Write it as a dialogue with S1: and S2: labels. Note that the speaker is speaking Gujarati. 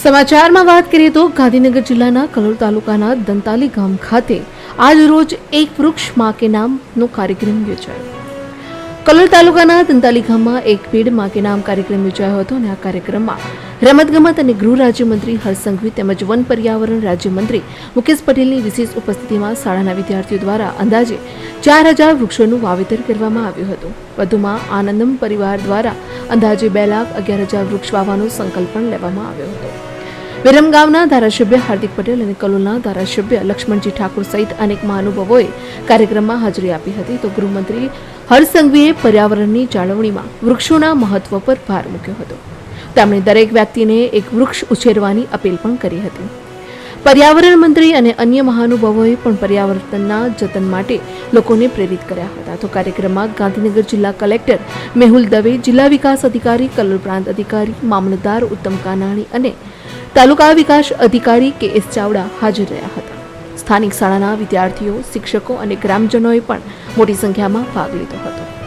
S1: સમાચારમાં વાત કરીએ તો ગાંધીનગર જિલ્લાના કલોલ તાલુકાના દંતાલી ગામ ખાતે આજ રોજ એક વૃક્ષમાં કે નામનો કાર્યક્રમ યોજાયો. કલોલ તાલુકાના દંતાલી ગામમાં એક પેડમાં કે નામ કાર્યક્રમ યોજાયો હતો અને આ કાર્યક્રમમાં રમતગમત અને ગૃહ રાજ્યમંત્રી હરસંઘવી તેમજ વન પર્યાવરણ રાજ્યમંત્રી મુકેશ પટેલની વિશેષ ઉપસ્થિતિમાં શાળાના વિદ્યાર્થીઓ દ્વારા અંદાજે ચાર હજાર વૃક્ષોનું વાવેતર કરવામાં આવ્યું હતું. વધુમાં આનંદમ પરિવાર દ્વારા અંદાજે બે લાખ અગિયાર હજાર વૃક્ષ વાવવાનો સંકલ્પ પણ લેવામાં આવ્યો હતો. વિરમગામના ધારાસભ્ય હાર્દિક પટેલ અને કલોલના ધારાસભ્ય લક્ષ્મણજી ઠાકુર સહિત અનેક મહાનુભાવોએ કાર્યક્રમમાં હાજરી આપી હતી. તો ગૃહમંત્રી હરસંઘવીએ પર્યાવરણની જાળવણીમાં વૃક્ષોના મહત્વ પર ભાર મૂક્યો હતો. તેમણે દરેક વ્યક્તિને એક વૃક્ષ ઉછેરવાની અપીલ પણ કરી હતી. પર્યાવરણ મંત્રી અને અન્ય મહાનુભાવોએ પણ પર્યાવરણના જતન માટે લોકોને પ્રેરિત કર્યા હતા. તો કાર્યક્રમમાં ગાંધીનગર જિલ્લા કલેક્ટર મેહુલ દવે, જિલ્લા વિકાસ અધિકારી, કલોલ પ્રાંત અધિકારી, મામલતદાર ઉત્તમ કાનાણી અને તાલુકા વિકાસ અધિકારી કે એસ ચાવડા હાજર રહ્યા હતા. સ્થાનિક શાળાના વિદ્યાર્થીઓ, શિક્ષકો અને ગ્રામજનોએ પણ મોટી સંખ્યામાં ભાગ લીધો હતો.